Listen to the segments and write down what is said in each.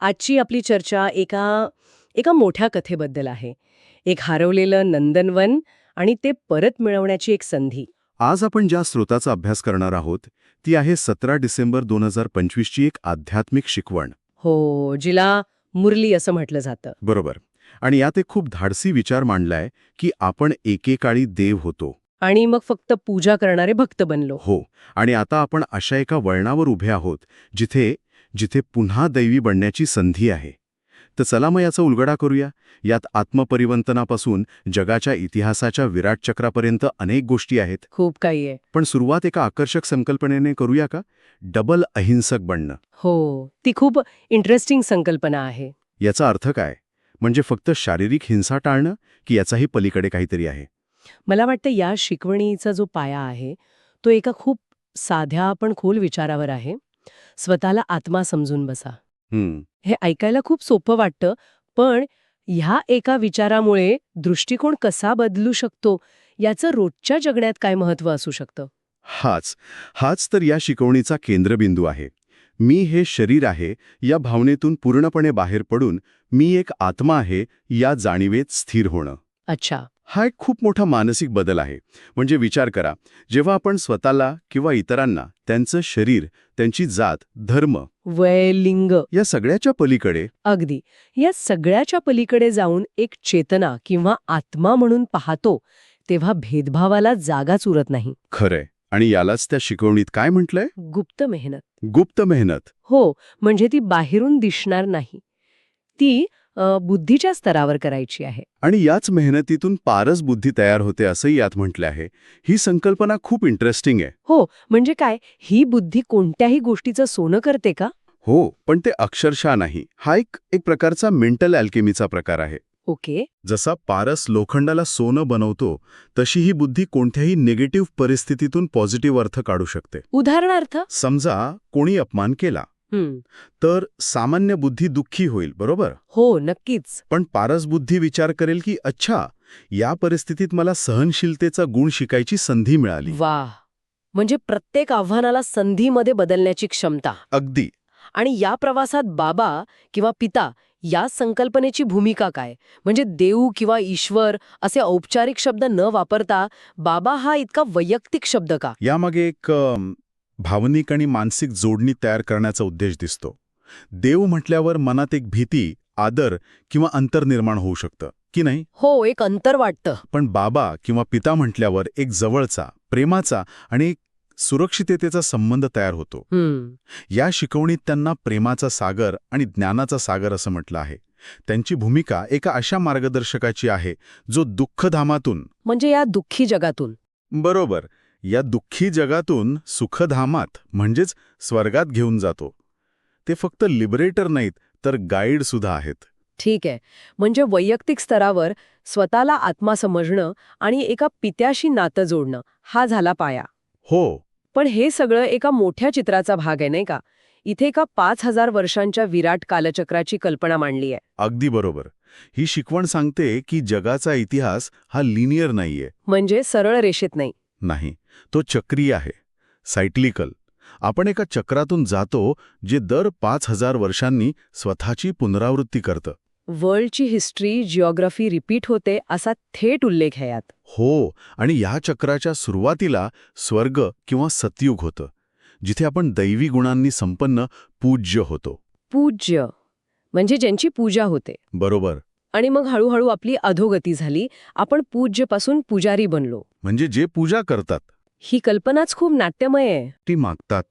आजची आपली चर्चा एका एका मोठ्या कथेबद्दल आहे. एक हरवलेलं नंदनवन आणि ते परत मिळवण्याची एक संधी. आज आपण ज्या स्रोताचा अभ्यास करणार आहोत ती आहे सतरा डिसेंबर दोन हजार पंचवीसची एक आध्यात्मिक शिकवण. हो जिला मुरली असं म्हटलं जातं. बरोबर. आणि यात एक खूप धाडसी विचार मांडलाय की आपण एकेकाळी देव होतो. आणि मग फक्त पूजा करणारे भक्त बनलो. हो. आणि आता आपण अशा एका वळणावर उभे आहोत जिथे जिथे पुन्हा दैवी बनण्याची संधी आहे. तर चला मग याचा उलगडा करूया. यात आत्मपरिवर्तनापासून जगाच्या इतिहासाच्या विराट चक्रापर्यंत अनेक गोष्टी आहेत. खूप काही आहे. पण सुरुवात एका आकर्षक संकल्पनेने करूया का? डबल अहिंसक बनणं. हो ती खूप इंटरेस्टिंग संकल्पना आहे. याचा अर्थ काय? म्हणजे फक्त शारीरिक हिंसा टाळणं की याचाही पलीकडे काहीतरी आहे? मला वाटतं या शिकवणीचा जो पाया आहे तो एका खूप साध्या पण खोल विचारावर आहे. स्वतःला आत्मा समजून बसा. हं, हे ऐकायला खूप सोपं वाटतं पण ह्या एका विचारामुळे दृष्टिकोन कसा बदलू शकतो याचं रोजच्या जगण्यात काय महत्त्व असू शकतं? हाच हाच तर या शिकवणीचा केंद्रबिंदू आहे. मी हे शरीर आहे या भावनेतून पूर्णपणे बाहेर पडून मी एक आत्मा आहे या जाणीवेत स्थिर होणं. अच्छा. हा एक खूप मोठा मानसिक बदल आहे. म्हणजे विचार करा जेव्हा आपण स्वतःला किंवा इतरांना त्यांचं शरीर त्यांची जात धर्म वय लिंग या सगळ्याच्या पलीकडे अगदी. या सगळ्याच्या पलीकडे जाऊन एक चेतना किंवा आत्मा म्हणून पाहतो तेव्हा भेदभावाला जागाच उरत नाही. खरंय. आणि यालाच त्या शिकवणीत काय म्हटलंय? गुप्त मेहनत. गुप्त मेहनत. हो म्हणजे ती बाहेरून दिसणार नाही. ती बुद्धीच्या स्तरावर करायची आहे. आणि याच मेहनतीतून पारस बुद्धी तयार होते असंही यात म्हटलं आहे. ही संकल्पना खूप इंटरेस्टिंग आहे. हो म्हणजे काय? ही बुद्धी कोणत्याही गोष्टीचं सोनं करते का? हो पण ते अक्षरशः नाही. हा एक एक प्रकारचा मेंटल अल्केमीचा प्रकार आहे. ओके. जसा पारस लोखंडाला सोनं बनवतो तशी ही बुद्धी कोणत्याही निगेटिव्ह परिस्थितीतून पॉझिटिव्ह अर्थ काढू शकते. उदाहरणार्थ? समजा कोणी अपमान केला. तर सामान्य बुद्धी दुःखी होईल बरोबर? हो नक्कीच. पण पारस बुद्धी विचार करेल की अच्छा या परिस्थितीत मला सहनशीलतेचा गुण शिकायची संधी मिळाली. वा. म्हणजे प्रत्येक आव्हानाला संधीमध्ये बदलण्याची क्षमता. अगदी. आणि या प्रवासात बाबा किंवा पिता या संकल्पनेची भूमिका काय? म्हणजे देव किंवा ईश्वर असे औपचारिक शब्द न वापरता बाबा हा इतका वैयक्तिक शब्द का? यामागे एक भावनिक आणि मानसिक जोडणी तयार करण्याचा उद्देश दिसतो. देव म्हटल्यावर मनात एक भीती आदर किंवा अंतर निर्माण होऊ शकतं की नाही? हो एक अंतर वाटतं. पण बाबा किंवा पिता म्हटल्यावर एक जवळचा प्रेमाचा आणि सुरक्षिततेचा संबंध तयार होतो. या शिकवणीत त्यांना प्रेमाचा सागर आणि ज्ञानाचा सागर असं म्हटलं आहे. त्यांची भूमिका एका अशा मार्गदर्शकाची आहे जो दुःखधामातून म्हणजे या दुःखी जगातून. बरोबर. या दुःखी जगातून सुखधामात म्हणजेच स्वर्गात घेऊन जातो. ते फक्त लिबरेटर नाहीत तर गाईड सुद्धा आहेत. ठीक आहे. म्हणजे वैयक्तिक स्तरावर स्वतःला आत्मा समजणं आणि एका पित्याशी नातं जोडणं हा झाला पाया. हो. पण हे सगळं एका मोठ्या चित्राचा भाग आहे नाही का? इथे एका पाच हजार वर्षांच्या विराट कालचक्राची कल्पना मांडली आहे. अगदी बरोबर. ही शिकवण सांगते की जगाचा इतिहास हा लिनियर नाहीये. म्हणजे सरळ रेषेत नाही. नाही. तो चक्रीय आहे. सायक्लिकल. आपण एका चक्रातून जातो जे दर पाच हजार वर्षांनी स्वतःची पुनरावृत्ती करतं. वर्ल्डची हिस्ट्री जिओग्राफी रिपीट होते असा थेट उल्लेख आहे यात. हो आणि या चक्राच्या सुरुवातीला स्वर्ग किंवा सतयुग होतं जिथे आपण दैवी गुणांनी संपन्न पूज्य होतो. पूज्य. म्हणजे ज्यांची पूजा होते. बरोबर. आणि मग हळूहळू आपली अधोगती झाली आपण पूज्यपासून पुजारी बनलो. म्हणजे जे पूजा करतात ही कल्पनाच खूप नाट्यमय आहे. ती मागतात.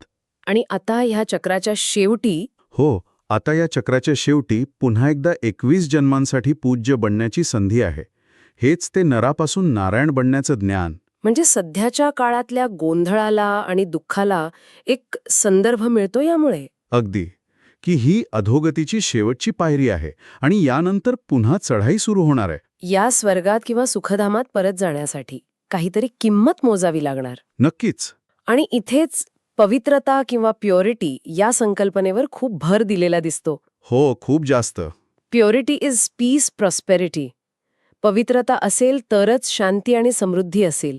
आणि आता ह्या चक्राच्या शेवटी हो आता या चक्राच्या शेवटी पुन्हा एकदा एकवीस जन्मांसाठी पूज्य बनण्याची संधी आहे. हेच ते नरापासून नारायण बनण्याचं ज्ञान. म्हणजे सध्याच्या काळातल्या गोंधळाला आणि दुःखाला एक संदर्भ मिळतो यामुळे. अगदी. की ही अधोगतीची शेवटची पायरी आहे आणि यानंतर पुन्हा चढाई सुरू होणार आहे. या स्वर्गात किंवा सुखधामात परत जाण्यासाठी. काहीतरी किंमत मोजावी लागणार. नक्कीच. आणि इथेच पवित्रता किंवा प्युरिटी या संकल्पनेवर खूप भर दिलेला दिसतो. हो खूप जास्त. Purity is peace prosperity. पवित्रता असेल तरच शांती आणि समृद्धी असेल.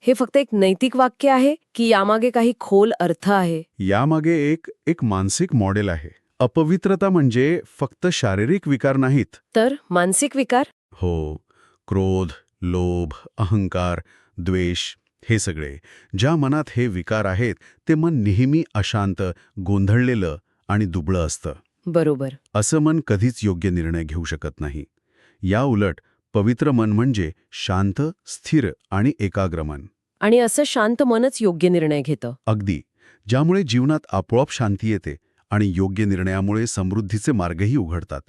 हे फक्त एक नैतिक वाक्य आहे की यामागे काही खोल अर्थ आहे? यामागे एक एक मानसिक मॉडेल आहे. अपवित्रता म्हणजे फक्त शारीरिक विकार नाहीत. तर मानसिक विकार? हो. क्रोध लोभ अहंकार द्वेष हे सगळे ज्या मनात हे विकार आहेत ते मन नेहमी अशांत गोंधळलेलं आणि दुबळं असतं. बरोबर. असं मन कधीच योग्य निर्णय घेऊ शकत नाही. या उलट पवित्र मन म्हणजे शांत स्थिर आणि एकाग्र मन. आणि असं शांत मनच योग्य निर्णय घेतं. अगदी. ज्यामुळे जीवनात आपोआप शांती येते आणि योग्य निर्णयामुळे समृद्धीचे मार्गही उघडतात.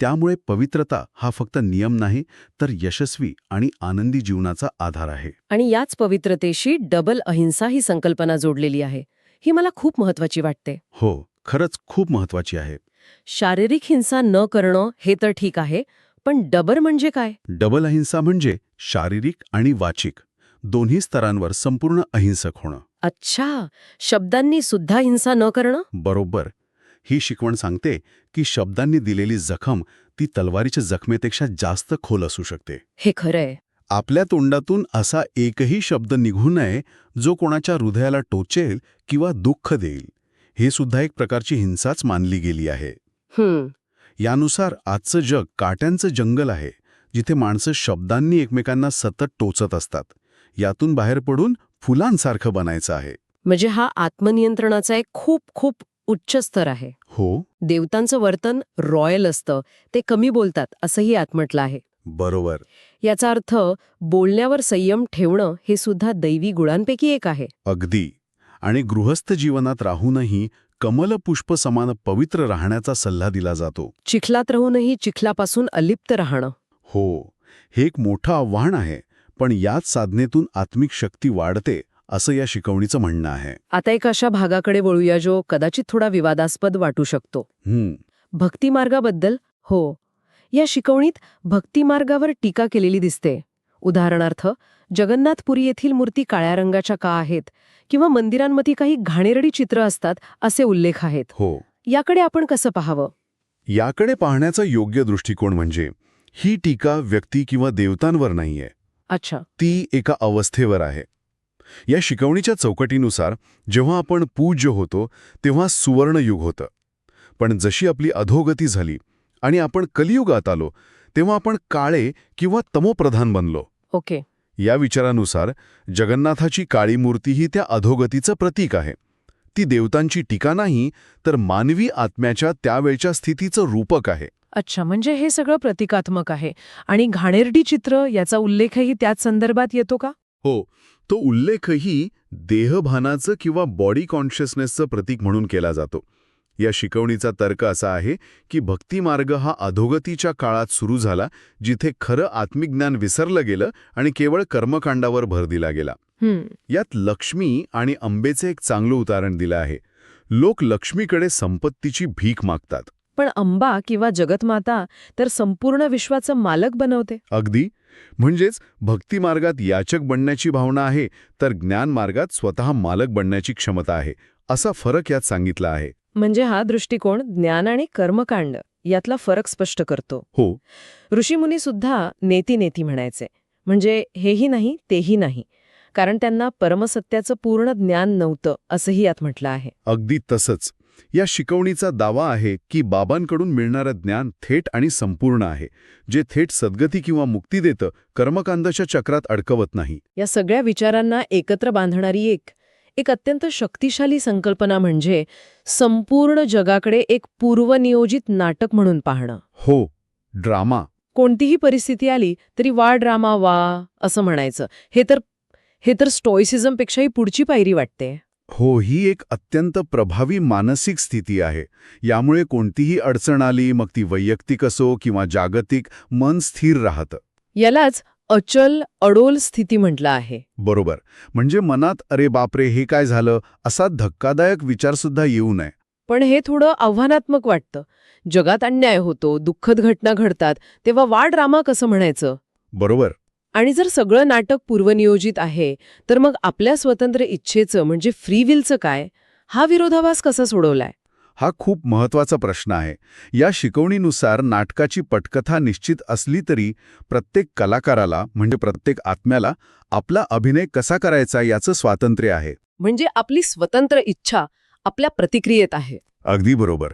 त्यामुळे पवित्रता हा फक्त नियम नाही तर यशस्वी आणि आनंदी जीवनाचा आधार आहे. आणि याच पवित्रतेशी डबल अहिंसा ही संकल्पना जोडलेली आहे. ही मला खूप महत्वाची वाटते. हो खरंच खूप महत्वाची आहे. शारीरिक हिंसा न करणं हे तर ठीक आहे पण डबर म्हणजे काय? डबल अहिंसा म्हणजे शारीरिक आणि वाचिक दोन्ही स्तरांवर संपूर्ण अहिंसक होणं. अच्छा शब्दांनी सुद्धा हिंसा न करणं? बरोबर ही शिकवण सांगते की शब्दांनी दिलेली जखम ती तलवारीच्या जखमेपेक्षा जास्त खोल असू शकते. हे खरंय. आपल्या तोंडातून असा एकही शब्द निघू नये जो कोणाच्या हृदयाला टोचेल किंवा दुःख देईल. हे सुद्धा एक प्रकारची हिंसाच मानली गेली आहे. यानुसार आजचं जग काट्यांचं जंगल आहे जिथे माणसं शब्दांनी एकमेकांना सतत टोचत असतात. यातून बाहेर पडून फुलांसारखं बनायचं आहे. म्हणजे हा आत्मनियंत्रणाचा एक खूप खूप उच्च स्तर आहे. हो? देवतांचं वर्तन रॉयल असतं. ते कमी बोलतात असंही आत म्हटलं आहे. बरोबर. याचा अर्थ बोलण्यावर संयम ठेवणं हे सुद्धा दैवी गुणांपैकी एक आहे. अगदी. आणि गृहस्थ जीवनात राहूनही कमलपुष्प समान पवित्र राहण्याचा सल्ला दिला जातो. चिखलात राहूनही चिखलापासून अलिप्त राहणं. हो. हे एक मोठं आव्हान आहे पण याच साधनेतून आत्मिक शक्ती वाढते. असं या शिकवणीचं म्हणणं आहे. आता एक अशा भागाकडे वळूया जो कदाचित थोडा विवादास्पद वाटू शकतो. हम्म. भक्तिमार्गाबद्दल? हो. या शिकवणीत भक्तिमार्गावर टीका केलेली दिसते. उदाहरणार्थ जगन्नाथपुरी येथील मूर्ती काळ्या रंगाच्या का आहेत किंवा मंदिरांमध्ये काही घाणेरडी चित्र असतात असे उल्लेख आहेत. हो. याकडे आपण कसं पाहावं? याकडे पाहण्याचा योग्य दृष्टिकोन म्हणजे ही टीका व्यक्ती किंवा देवतांवर नाहीये. अच्छा. ती एका अवस्थेवर आहे. या शिकवणीच्या चौकटीनुसार जेव्हा आपण पूज्य होतो तेव्हा सुवर्णयुग होतं. पण जशी आपली अधोगती झाली आणि आपण कलियुगात आलो तेव्हा आपण काळे किंवा तमोप्रधान बनलो. ओके. या विचारानुसार जगन्नाथाची काळी मूर्ती ही त्या अधोगतीचं प्रतीक आहे. ती देवतांची टीका नाही तर मानवी आत्म्याच्या त्यावेळच्या स्थितीचं रूपक आहे. अच्छा म्हणजे हे सगळं प्रतिकात्मक आहे. आणि घाणेरडी चित्र याचा उल्लेखही त्याच संदर्भात येतो का? हो तो उल्लेखही देहभानाचं किंवा बॉडी कॉन्शियसनेसचं प्रतीक म्हणून केला जातो. या शिकवणीचा तर्क असा आहे की भक्तिमार्ग हा अधोगतीच्या काळात सुरू झाला जिथे खरं आत्मिक ज्ञान विसरलं गेलं आणि केवळ कर्मकांडावर भर दिला गेला. यात लक्ष्मी आणि अंबेचे एक चांगलं उदाहरण दिलं आहे. लोक लक्ष्मीकडे संपत्तीची भीक मागतात. पण अंबा किंवा जगतमाता तर संपूर्ण विश्वाचं मालक बनवते. अगदी. म्हणजेच भक्तिमार्गात याचक बनण्याची भावना आहे तर ज्ञानमार्गात स्वतः मालक बनण्याची क्षमता आहे असा फरक यात सांगितला आहे. म्हणजे हा दृष्टिकोन ज्ञान आणि कर्मकांड यातला फरक स्पष्ट करतो. हो. ऋषीमुनी सुद्धा नेती नेती म्हणायचे. म्हणजे हेही नाही तेही नाही. कारण त्यांना परमसत्याचं पूर्ण ज्ञान नव्हतं असंही यात म्हटलं आहे. अगदी तसंच. या शिकवणीचा दावा आहे की बाबांकडून मिळणारं ज्ञान थेट आणि संपूर्ण आहे जे थेट सद्गती किंवा मुक्ती देतं कर्मकांडाच्या चक्रात अडकवत नाही. या सगळ्या विचारांना एकत्र बांधणारी एक एक अत्यंत शक्तिशाली संकल्पना म्हणजे संपूर्ण जगाकडे एक पूर्वनियोजित नाटक म्हणून पाहणं. हो ड्रामा. कोणतीही परिस्थिती आली तरी वा ड्रामा वा असं म्हणायचं. हे तर हे तर स्टोइसिझमपेक्षाही पुढची पायरी वाटते. हो ही एक अत्यंत प्रभावी मानसिक स्थिती आहे. यामुळे कोणतीही अडचण आली मग ती वैयक्तिक असो किंवा जागतिक मन स्थिर राहतं. यालाच अचल अडोल स्थिती म्हटलं आहे. बरोबर. म्हणजे मनात अरे बापरे हे काय झालं? असा धक्कादायक विचारसुद्धा येऊ नये. पण हे थोडं आव्हानात्मक वाटतं. जगात अन्याय होतो दुःखद घटना घडतात तेव्हा वा ड्रामा कसं म्हणायचं? बरोबर. आणि जर सगळं नाटक पूर्वनियोजित आहे तर मग आपल्या स्वतंत्र इच्छेचं म्हणजे फ्री विलचं काय? हा विरोधाभास कसा सोडवलाय? हा खूप महत्त्वाचा प्रश्न आहे. या शिकवणीनुसार नाटकाची पटकथा निश्चित असली तरी प्रत्येक कलाकाराला म्हणजे प्रत्येक आत्म्याला आपला अभिनय कसा करायचा याचं स्वातंत्र्य आहे. म्हणजे आपली स्वतंत्र इच्छा आपल्या प्रतिक्रियेत आहे. अगदी बरोबर.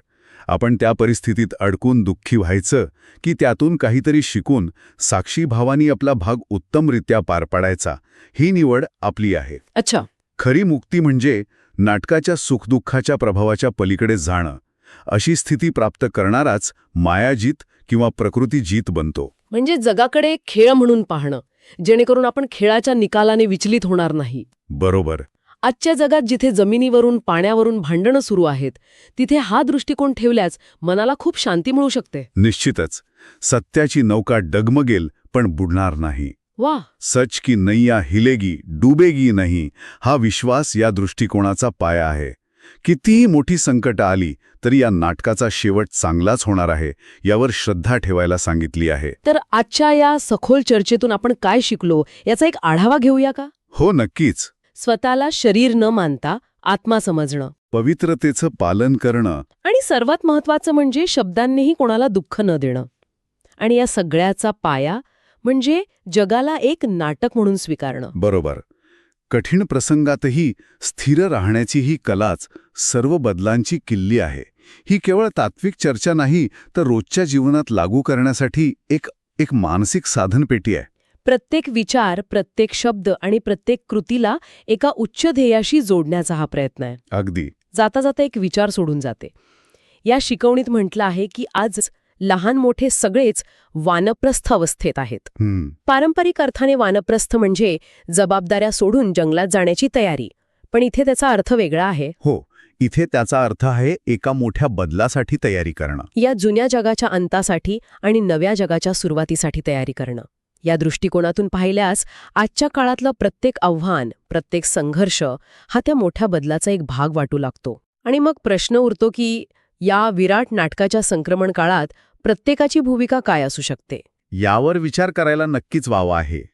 आपण त्या परिस्थितीत अडकून दुःखी व्हायचं की त्यातून काहीतरी शिकून साक्षी भावानी आपला भाग उत्तमरित्या पार पाडायचा ही निवड आपली आहे. अच्छा. खरी मुक्ती म्हणजे नाटकाच्या सुखदुःखाच्या प्रभावाच्या पलीकडे जाणं अशी स्थिती प्राप्त करणाराच मायाजीत किंवा प्रकृतीजीत बनतो. म्हणजे जगाकडे खेळ म्हणून पाहणं जेणेकरून आपण खेळाच्या निकालाने विचलित होणार नाही. बरोबर. आजच्या जगात जिथे जमिनीवरून पाण्यावरून भांडणं सुरू आहेत तिथे हा दृष्टिकोन ठेवल्यास मनाला खूप शांती मिळू शकते. निश्चितच. सत्याची नौका डगमगेल पण बुडणार नाही. वा! सच की नैया हिलेगी डुबेगी नाही हा विश्वास या दृष्टिकोनाचा पाया आहे. कितीही मोठी संकट आली तरी या नाटकाचा शेवट चांगलाच होणार आहे यावर श्रद्धा ठेवायला सांगितली आहे. तर आजच्या या सखोल चर्चेतून आपण काय शिकलो याचा एक आढावा घेऊया का? हो नक्कीच. स्वतःला शरीर न मानता आत्मा समजणं. पवित्रतेचं पालन करणं. आणि सर्वात महत्वाचं म्हणजे शब्दांनीही कोणाला दुःख न देणं. आणि या सगळ्याचा पाया म्हणजे जगाला एक नाटक म्हणून स्वीकारणं. बरोबर. कठीण प्रसंगातही स्थिर राहण्याची ही कलाच सर्व बदलांची किल्ली आहे. ही केवळ तात्विक चर्चा नाही तर रोजच्या जीवनात लागू करण्यासाठी एक एक मानसिक साधनपेटी आहे. प्रत्येक विचार प्रत्येक शब्द आणि प्रत्येक कृतीला एका उच्च ध्येयाशी जोडण्याचा हा प्रयत्न आहे. अगदी. जाता जाता एक विचार सोडून जाते. या शिकवणीत म्हटलं आहे की आज लहान मोठे सगळेच वानप्रस्थ अवस्थेत आहेत. पारंपरिक अर्थाने वानप्रस्थ म्हणजे जबाबदाऱ्या सोडून जंगलात जाण्याची तयारी. पण इथे त्याचा अर्थ वेगळा आहे. हो इथे त्याचा अर्थ आहे एका मोठ्या बदलासाठी तयारी करणं. या जुन्या जगाच्या अंतासाठी आणि नव्या जगाच्या सुरुवातीसाठी तयारी करणं. या दृष्टिकोनातून पाहिल्यास आजच्या काळातलं प्रत्येक आव्हान प्रत्येक संघर्ष हा त्या मोठ्या बदलाचा एक भाग वाटू लागतो. आणि मग प्रश्न उरतो की या विराट नाटकाच्या संक्रमण काळात प्रत्येकाची भूमिका काय असू शकते? यावर विचार करायला नक्कीच वाव आहे.